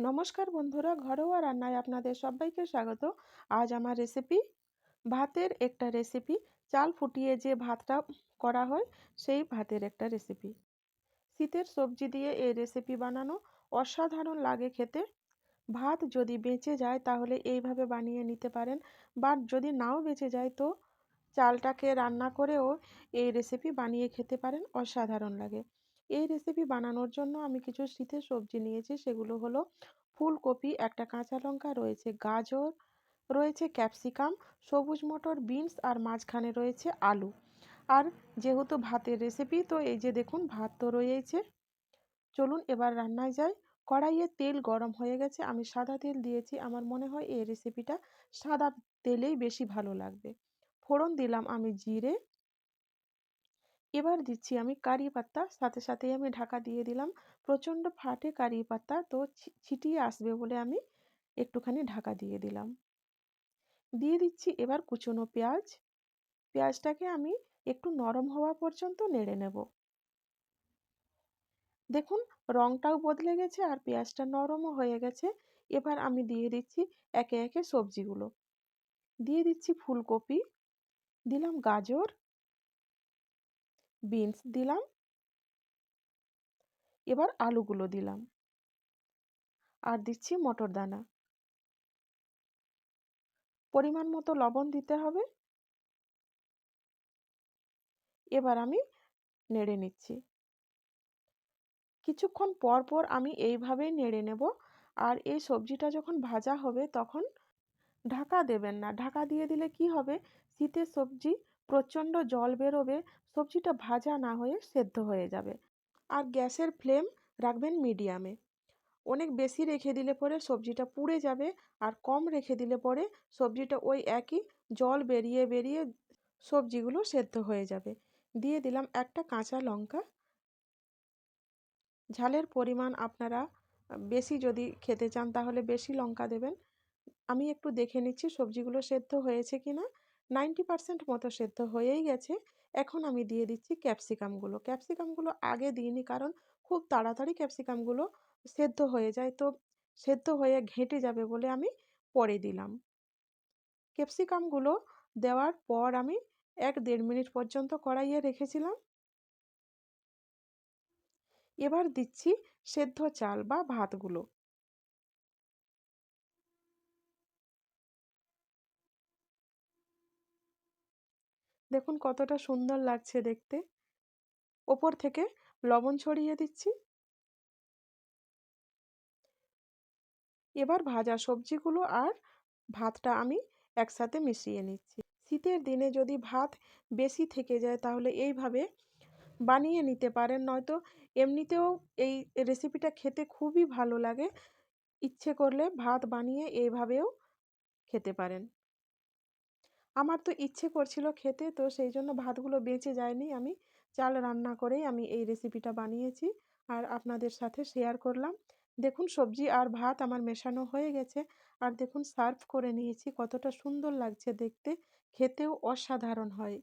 নমস্কার বন্ধুরা, ঘরোয়া রান্নায় আপনাদের সবাইকে স্বাগত। আজ আমার রেসিপি ভাতের একটা রেসিপি চাল ফুটিয়ে যে ভাতটা করা হয়, সেই ভাতের একটা রেসিপি শীতের সবজি দিয়ে এই রেসিপি বানানো অসাধারণ লাগে খেতে। ভাত যদি বেঁচে যায়, তাহলে এইভাবে বানিয়ে নিতে পারেন। বা যদি নাও বেঁচে যায়, তো চালটাকে রান্না করেও এই রেসিপি বানিয়ে খেতে পারেন, অসাধারণ লাগে। এই রেসিপি বানানোর জন্য আমি কিছু শীতের সবজি নিয়েছি। সেগুলো হলো ফুলকপি, একটা কাঁচা লঙ্কা রয়েছে, গাজর রয়েছে, ক্যাপসিকাম, সবুজ মটর, বিনস আর মাঝখানে রয়েছে আলু। আর যেহেতু ভাতের রেসিপি তো এই যে দেখুন, ভাত তো রয়েছে চলুন এবার রান্নায় যাই। কড়াইয়ে তেল গরম হয়ে গেছে। আমি সাদা তেল দিয়েছি। আমার মনে হয় এই রেসিপিটা সাদা তেলেই বেশি ভালো লাগবে। ফোড়ন দিলাম আমি জিরে এবার দিচ্ছি আমি কারি পাত্তা সাথে সাথেই আমি ঢাকা দিয়ে দিলাম প্রচণ্ড ফাটে কারি পাত্তা তো ছিটিয়ে আসবে বলে আমি একটুখানি ঢাকা দিয়ে দিলাম। দিয়ে দিচ্ছি এবার কুচনো পেঁয়াজ। পেঁয়াজটাকে আমি একটু নরম হওয়া পর্যন্ত নেড়ে নেব। দেখুন, রংটাও বদলে গেছে আর পেঁয়াজটা নরমও হয়ে গেছে। এবার আমি দিয়ে দিচ্ছি একে একে সবজিগুলো। দিয়ে দিচ্ছি ফুলকপি। দিলাম গাজর। বিনস দিলাম। এবার আলুগুলো দিলাম। আর দিচ্ছি মটর দানা পরিমাণ মতো লবণ দিতে হবে। এবার আমি নেড়ে নিচ্ছি। কিছুক্ষণ পর পর আমি এইভাবেই নেড়ে নেব। আর এই সবজিটা যখন ভাজা হবে তখন ঢাকা দেবেন না। ঢাকা দিয়ে দিলে কি হবে? শীতের সবজি প্রচণ্ড জল বেরোবে, সবজিটা ভাজা না হয়ে সেদ্ধ হয়ে যাবে। আর গ্যাসের ফ্লেম রাখবেন মিডিয়ামে। অনেক বেশি রেখে দিলে পরে সবজিটা পুড়ে যাবে আর কম রেখে দিলে পরে সবজিটা ওই একই জল বেরিয়ে বেরিয়ে সবজিগুলো সেদ্ধ হয়ে যাবে। দিয়ে দিলাম একটা কাঁচা লঙ্কা। ঝালের পরিমাণ আপনারা বেশি যদি খেতে চান তাহলে বেশি লঙ্কা দেবেন। আমি একটু দেখে নিচ্ছি সবজিগুলো সেদ্ধ হয়েছে কি না নাইনটি পারসেন্ট মতো সেদ্ধ হয়েই গেছে। এখন আমি দিয়ে দিচ্ছি ক্যাপসিকামগুলো ক্যাপসিকামগুলো আগে দিইনি কারণ খুব তাড়াতাড়ি ক্যাপসিকামগুলো সেদ্ধ হয়ে যায়। তো সেদ্ধ হয়ে ঘেঁটে যাবে বলে আমি পরে দিলাম। ক্যাপসিকামগুলো দেওয়ার পর আমি এক দেড় মিনিট পর্যন্ত কড়াইয়ে রেখেছিলাম। এবার দিচ্ছি সেদ্ধ চাল বা ভাতগুলো। দেখুন কতটা সুন্দর লাগছে দেখতে। ওপর থেকে লবণ ছড়িয়ে দিচ্ছি। এবার ভাজা সবজিগুলো আর ভাতটা আমি একসাথে মিশিয়ে নিচ্ছি। শীতের দিনে যদি ভাত বেশি থেকে যায় তাহলে এইভাবে বানিয়ে নিতে পারেন। নয়তো এমনিতেও এই রেসিপিটা খেতে খুবই ভালো লাগে। ইচ্ছে করলে ভাত বানিয়ে এইভাবেও খেতে পারেন। আমার তো ইচ্ছে করছিল খেতে, তো সেই জন্য ভাতগুলো বেঁচে যায়নি আমি। চাল রান্না করেই আমি এই রেসিপিটা বানিয়েছি আর আপনাদের সাথে শেয়ার করলাম। দেখুন সবজি আর ভাত আমার মেশানো হয়ে গেছে আর দেখুন সার্ভ করে নিয়েছি। কতটা সুন্দর লাগছে দেখতে। খেতেও অসাধারণ হয়।